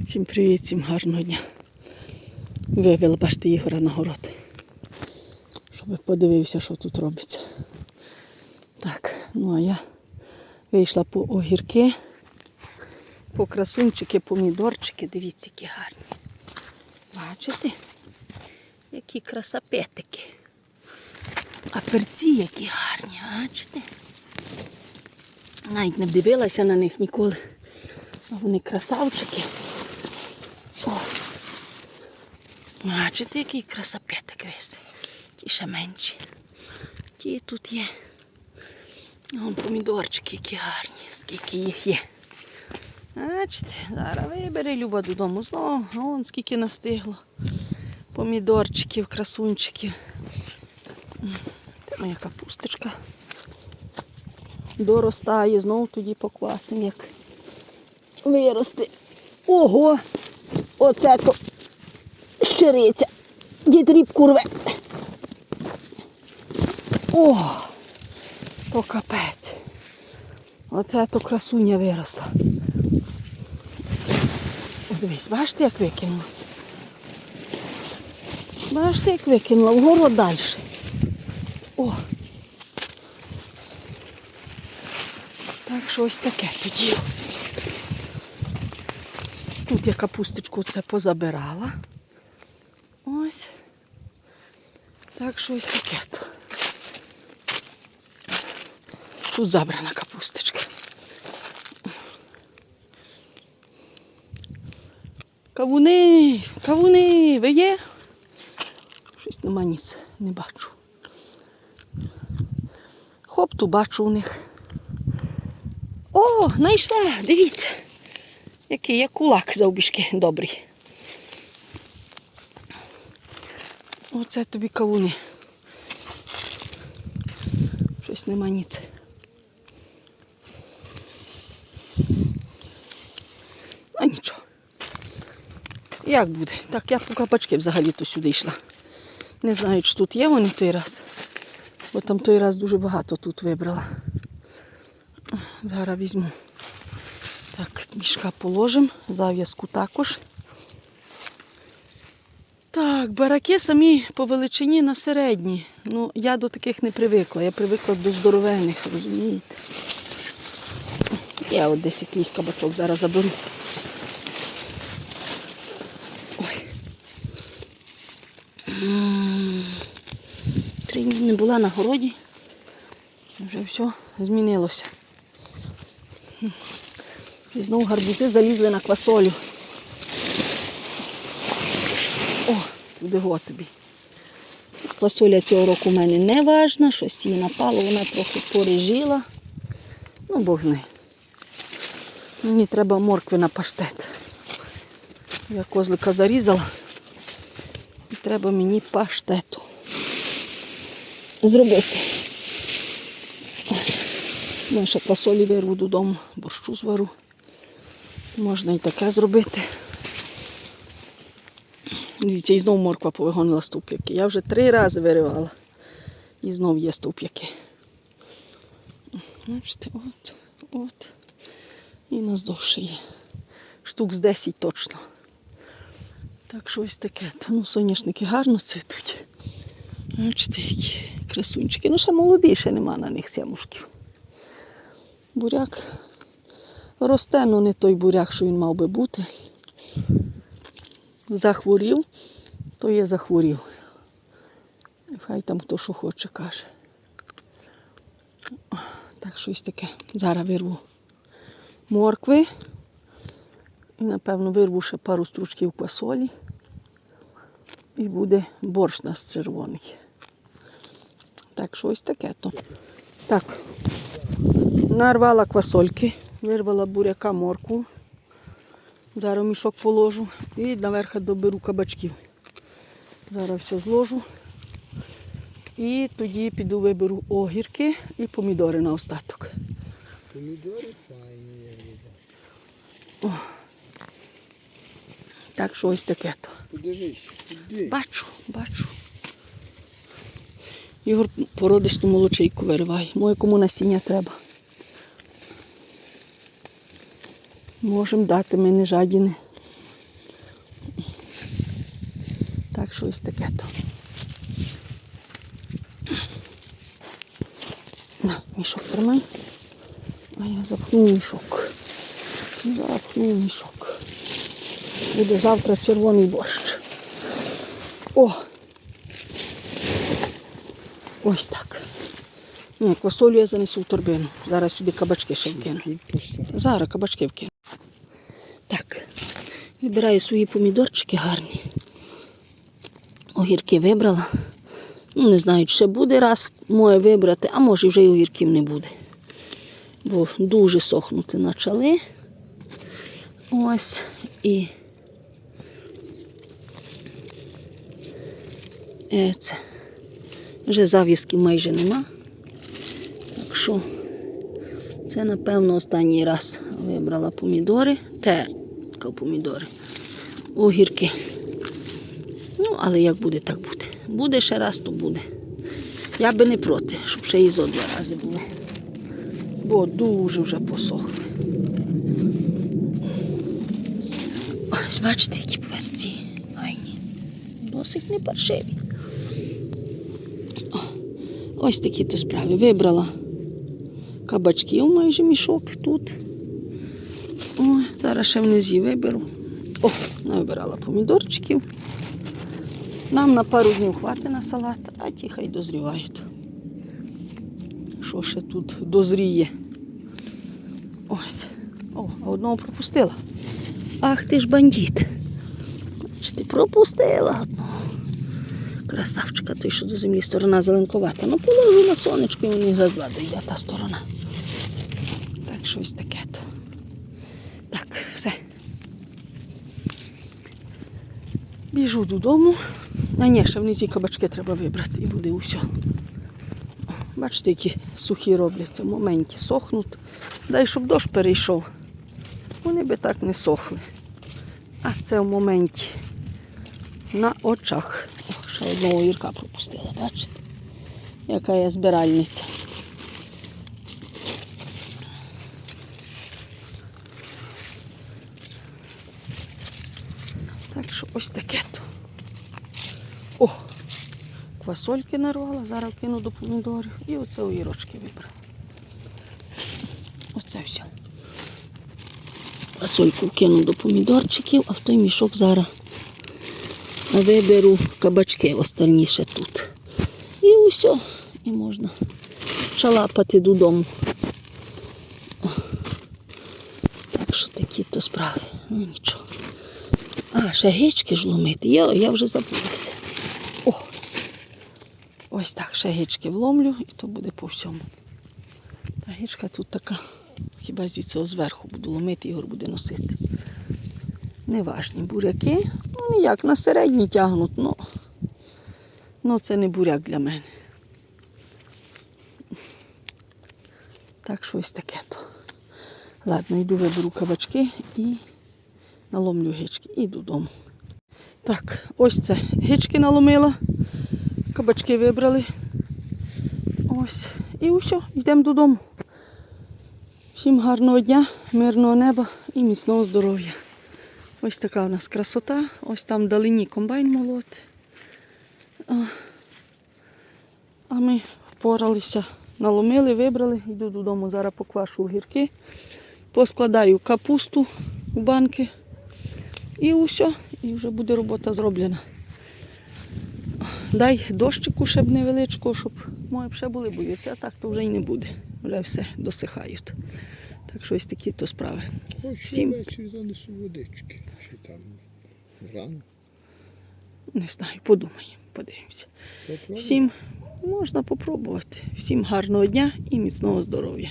Всім привіт, всім гарного дня. Вивела, бачите, Ігора на город. Щоб подивився, що тут робиться. Так, ну а я вийшла по огірки, по красунчики, помідорчики. Дивіться, які гарні. Бачите? Які красапетики. А перці які гарні, бачите? Навіть не дивилася на них ніколи. Вони красавчики. О. Бачите, який красапетик весь. Ті ще менші. Ті тут є. Вон помідорчики, які гарні, скільки їх є. Бачите, зараз вибери Люба додому знову, вон скільки настигло. Помідорчиків, красунчиків. Це моя капусточка. Доростає, знову тоді поквасим, як виросте. Ого! Оце то щириця. Дід рібку рве. О! То капець. Оце то красуня виросла. Дивись, бачите, як викинула? Бачите, як викинула, вгору далі. О! Так що ось таке тоді. Тут я капусточку це позабирала. Ось. Так що ось таке то. Тут забрана капусточка. Кавуни, кавуни, ви є? Щось нема ніц, не бачу. Хоп, ту бачу у них. О, знайшла, дивіться. Який я кулак завбіжки добрий. Оце тобі кавуни. Щось нема ніц. А нічого. Як буде? Так, я по кабачки взагалі-то сюди йшла. Не знаю, чи тут є вони той раз. Бо там той раз дуже багато тут вибрала. Зараз візьму. Так, мішка положимо, зав'язку також. Так, бараки самі по величині на середні. Ну, я до таких не привикла. Я привикла до здоровенних, розумієте? Я от десь якийсь кабачок зараз заберу. Ой. Три дні не була на городі. Вже все змінилося. І знову гарбузи залізли на квасолю. О, туди го тобі. Квасоля цього року в мене не важна, щось їй напало, вона трохи порежіла. Ну, Бог знає. Мені треба моркви на паштет. Я козлика зарізала. І треба мені паштету зробити. Ну, ще квасолі вирву додому, борщу звару. Можна і таке зробити. Дивіться, і знову морква повигонила ступ'яки. Я вже три рази виривала. І знов є ступ'яки. Бачите, от, от. І наздовше є. Штук з 10 точно. Так що ось таке. Та ну соняшники гарно цвітуть. Бачите, які красунчики. Ну, ще молоді, ще нема на них сямушків. Буряк росте, але не той буряк, що він мав би бути. Захворів, то є захворів. Хай там хто що хоче, каже. Так щось таке. Зараз вирву моркви. І, напевно, вирву ще пару стручків квасолі. І буде борщ у нас червоний. Так, щось таке то. Так, нарвала квасольки, вирвала буряка морку. Зараз мішок положу і наверх доберу кабачків. Зараз все зложу. І тоді піду виберу огірки і помідори на остаток. Помідори файні, я люблю. Так що ось таке то. Подивись. Бачу, бачу. Ігор породисту молочейку вириває. Моє кому насіння треба. Можемо дати, ми не жадіни. Так що ось таке то. На, мішок тримай. А я запхну мішок. Запхну мішок. Буде завтра червоний борщ. О! Ось так. Ні, квасолю я занесу в торбину. Зараз сюди кабачки ще вкину. Тут. Зараз кабачки вкину. Вибираю свої помідорчики гарні. Огірки вибрала. Ну, не знаю, чи ще буде раз моє вибрати, а може вже й огірків не буде. Бо дуже сохнути почали. Ось і е, це. Вже зав'язків майже нема. Так що це, напевно, останній раз вибрала помідори. Те, ка помідори. Огірки. Ну, але як буде, так буде. Буде ще раз, то буде. Я би не проти, щоб ще і зо два рази були. Бо дуже вже посохли. Ось бачите, які перці. Файні. Досить не паршиві. Ось такі то справи. Вибрала кабачків майже мішок тут. Зараз ще внизі виберу. О, навибирала помідорчиків. Нам на пару днів хватить на салат, а ті хай дозрівають. Що ще тут дозріє? Ось. О, а одного пропустила. Ах ти ж бандит. Ж ти пропустила одного. Красавчика, той, що до землі сторона зеленковата. Ну, положу на сонечко і мені два дойде та сторона. Так, щось таке то. Так, все. Біжу додому. А ні, ще внизі кабачки треба вибрати і буде усе. Бачите, які сухі робляться в моменті сохнуть. Дай, щоб дощ перейшов. Вони би так не сохли. А це в моменті на очах. О, ще одного гірка пропустила, бачите? Яка я збиральниця. Так що ось таке. О! Квасольки нарвала, зараз кину до помідорів. І оце огірочки вибрала. Оце все. Квасольку кину до помідорчиків, а в той мішок зараз виберу кабачки остальні ще тут. І усе. І можна шалапати додому. Так що такі то справи. Ну нічого. А, ще гички ж ломити. Я, я вже забулася. О! Ось так, ще гички вломлю і то буде по всьому. Та гичка тут така. Хіба звідси зверху буду ломити, Ігор буде носити. Неважні буряки. Ну ніяк, на середні тягнуть, ну, ну це не буряк для мене. Так щось таке то. Ладно, йду виберу кабачки і наломлю гички і додому. Так, ось це гички наломила, кабачки вибрали. Ось. І все, йдемо додому. Всім гарного дня, мирного неба і міцного здоров'я. Ось така у нас красота. Ось там вдалині комбайн молоти. А, ми впоралися, наломили, вибрали, йду додому, зараз поквашу огірки, поскладаю капусту в банки. І усе, і вже буде робота зроблена. Дай дощику ще б невеличкого, щоб мої б ще були боються, а так то вже й не буде. Вже все досихають. Так що ось такі то справи. Хоч Всім. ввечері занесу водички. Чи там рано. Не знаю, подумаємо, подивимося. Всім можна попробувати. Всім гарного дня і міцного здоров'я.